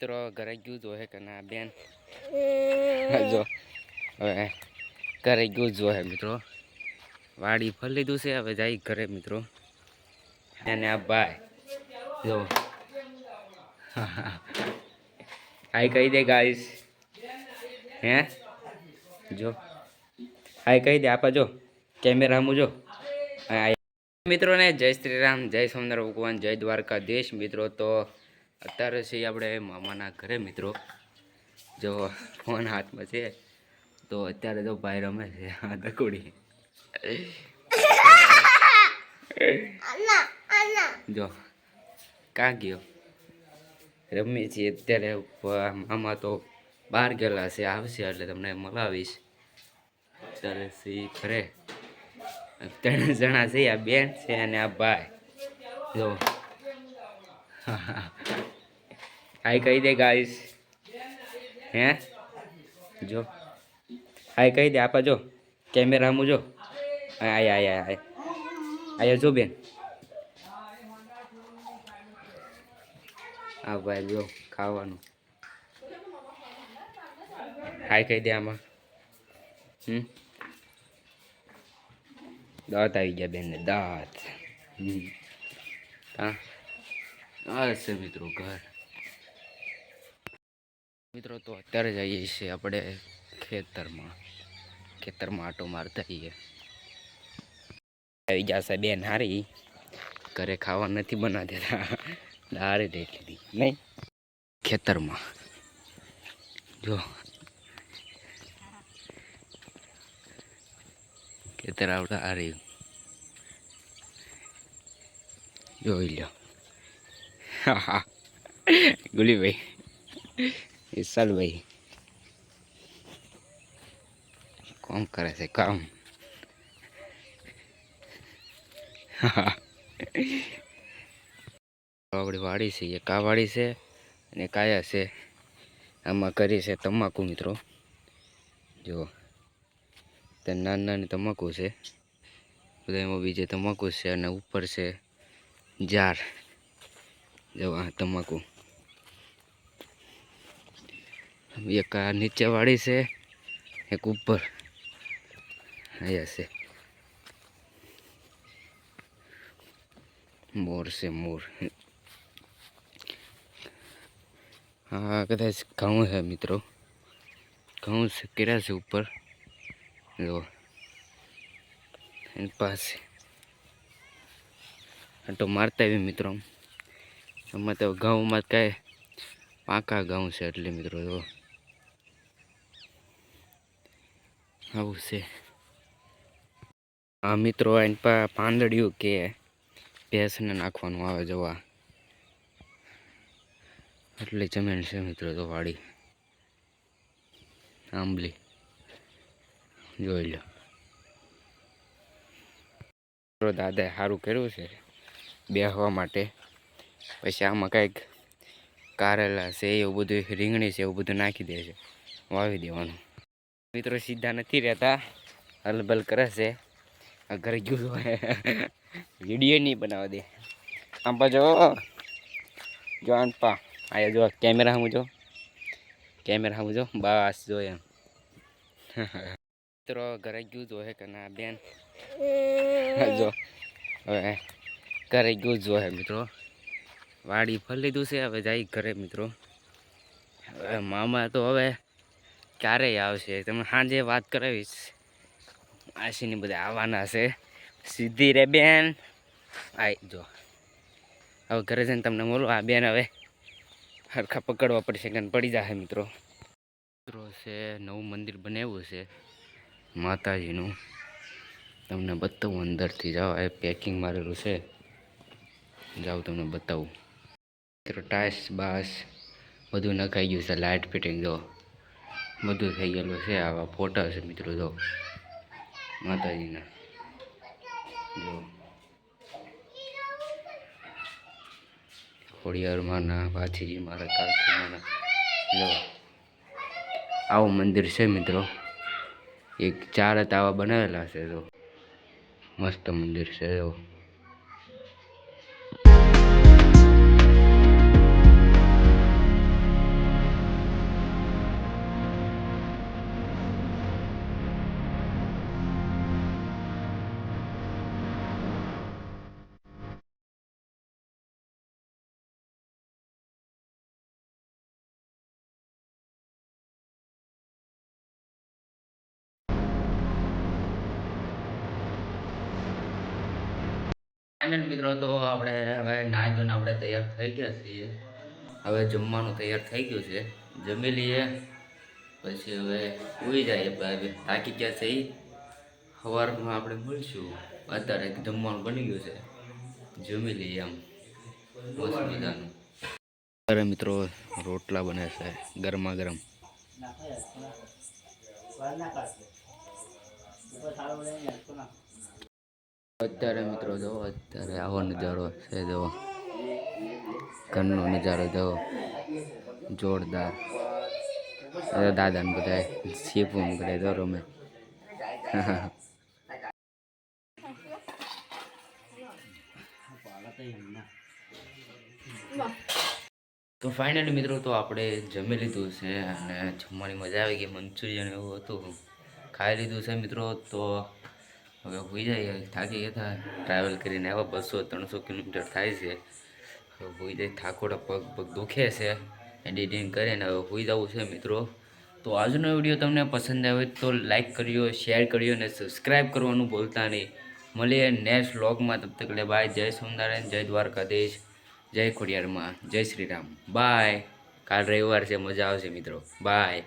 મિત્રો ઘરે ગયું જો હે કે ના બેન જો હવે ઘરે ગયું જો હે મિત્રો. વાડી ફરી લીધું છે હવે જાય ઘરે મિત્રો. અને આ ભાઈ. જો. હાય કહી દે ગાઈસ હે? જો. હાય કહી દે આપા જો. કેમેરામાં જો. હાય. મિત્રોને જય શ્રી રામ જય સોમનાથ ભગવાન જય દ્વારકાધીશ મિત્રો. તો અત્યારે છે આપણે મામાના ઘરે મિત્રો. જો ફોન હાથમાં છે તો અત્યારે તો ભાઈ રમે છે આ દકોડી જો કાં ગયો? રમીએ છીએ અત્યારે મામા તો બહાર ગયેલા છે આવશે એટલે તમને મળાવીશ. અત્યારે સી ઘરે. ત્રણ જણા છે આ બેન છે અને આ ભાઈ. જો. હાય કહી દે ગાઈસ હે? જો. હાય કહી દે આપા, જો. કેમેરામાં જો. આય આય આય આય જો, બેન. આ ભાઈ, જો, ખાવાનું. હાય કહી દે આમાં. હમ? દાંત આવી ગયા, બેનને, દાંત. હા. આ મિત્રો, ઘર. મિત્રો, તો અત્યારે જઈએ છીએ આપણે ખેતરમાં. ખેતરમાં આટો મારતા જઈએ આવી જશે બેન હારી. ઘરે ખાવા નથી બના દેતા દારે લઈ લીધી નહીં? ખેતરમાં. જો. ખેતર આવતા રહ્યું જોઈ લો હા હા. ગુલીભાઈ. વિશાલભાઈ કોમ કરે છે, કામ. આપણી વાડી છે એ આ વાડી છે અને કાયા છે. આમાં કરી છે તમાકુ મિત્રો. જો, તે નાની નાની તમાકુ છે. બધા એમાં બીજે તમાકુ છે અને ઉપર છે જાર. જો, આ તમાકુ. એક આ નીચે વાળી છે, એક ઉપર. અહીંયા છે. મોર છે, મોર. હા, કદાચ ઘઉં છે, મિત્રો. ઘઉં છે કર્યા છે ઉપર. જો. એની પાસે. આટો મારતા આવી મિત્રો આમાં તો ઘઉંમાં કાંઈ પાકા ઘઉં છે એટલે મિત્રો, જો. આવું છે. આ મિત્રો એની પા પાંદડિયું કે ભેંસને નાખવાનું આવે જવા. એટલી જમીન છે મિત્રો તો વાડી. આંબલી. જોઈ લો. મિત્રો દાદાએ સારું કર્યું છે બેસવા માટે. પછી આમાં કંઈક કારેલા છે, એવું બધું, રીંગણી છે, એવું બધું નાખી દે છે. વાવી દેવાનું. મિત્રો સીધા નથી રહેતા. હલબલ કરે છે. ઘરે ગયું વીડિયો નહીં બનાવવા દે. આમ જો. જો પા. આયા જો કેમેરા હું કેમેરા હું જો. બસ જો એમ. મિત્રો ઘરે ગયું જોહે કે ના બેન. જો. હવે ઘરે ગયું જોહે મિત્રો. વાડી ફરી લીધું છે. હવે જાય ઘરે મિત્રો. હવે મામા તો હવે ક્યારેય આવશે? તમે સાંજે વાત કરાવીશ. આશીને બધા આવવાના છે. સીધી રે બેન. આઈ જો. હવે ઘરે જઈને તમને મળું. આ બેન હવે હરખા પકડવા પડશે કે પડી જશે મિત્રો. મિત્રો છે, નવું મંદિર બનાવ્યું છે. માતાજીનું. તમને બતાવું અંદરથી. જાઓ એ પેકિંગ મારેલું છે. જાઓ, તમને બતાવું. મિત્રો ટાઈસ બાસ બધું નખાઈ ગયું છે. લાઇટ ફિટિંગ જો. બધું થઈ ગયેલું છે. આવા ફોટા છે મિત્રો, જો. માતાજીના. જો. ખોડિયારમાંના પાછીજી મારા કાળખીમાના જો. આવું મંદિર છે મિત્રો. એક ચાર તાવા બનાવેલા છે, જો. મસ્ત મંદિર છે, જો. ફાઇનલ મિત્રો, તો આપણે હવે નાહી ધોઈને આપણે તૈયાર થઈ ગયા છીએ. હવે જમવાનું તૈયાર થઈ ગયું છે. જમી લઈએ, પછી હવે ઉઈ જઈએ. થાકી ગયા છે. સવારમાં આપણે મળશું. અત્યારે જમવાનું બની ગયું છે. જમી લઈએ આમ. મસ્ત મજાનું. અત્યારે મિત્રો રોટલા બને છે ગરમા ગરમ અત્યારે મિત્રો જો, અત્યારે આવો નજારો છે જો. ઘરનો નજારો જો. જોરદાર. દાદાને બધા શીપું કરે તો રમે. તો ફાઇનલી મિત્રો તો આપણે જમી લીધું છે અને જમવાની મજા આવી ગઈ. મંચુરિયન એવું હતું. ખાઈ લીધું છે મિત્રો તો હવે હોઈ જાય, થાકી ગયા હતા. ટ્રાવેલ કરીને આવ્યા, બસો, ત્રણસો કિલોમીટર થાય છે. હવે હોઈ જાય, થાકોડા પગ પગ દુખે છે. એડિટિંગ કરીને હવે હોઈ જવું છે, મિત્રો. તો આજનો વીડિયો તમને પસંદ આવે તો લાઈક કર્યો શેર કર્યો અને સબસ્ક્રાઈબ કરવાનું ભૂલતા નહીં. મળીએ નેક્સ્ટ વ્લોગમાં તબ તક લે બાય જય સોમનારાયણ જય દ્વારકાધીશ, જય ખોડિયારમાં. જય શ્રી રામ બાય કાલ રવિવાર છે, મજા આવશે મિત્રો. બાય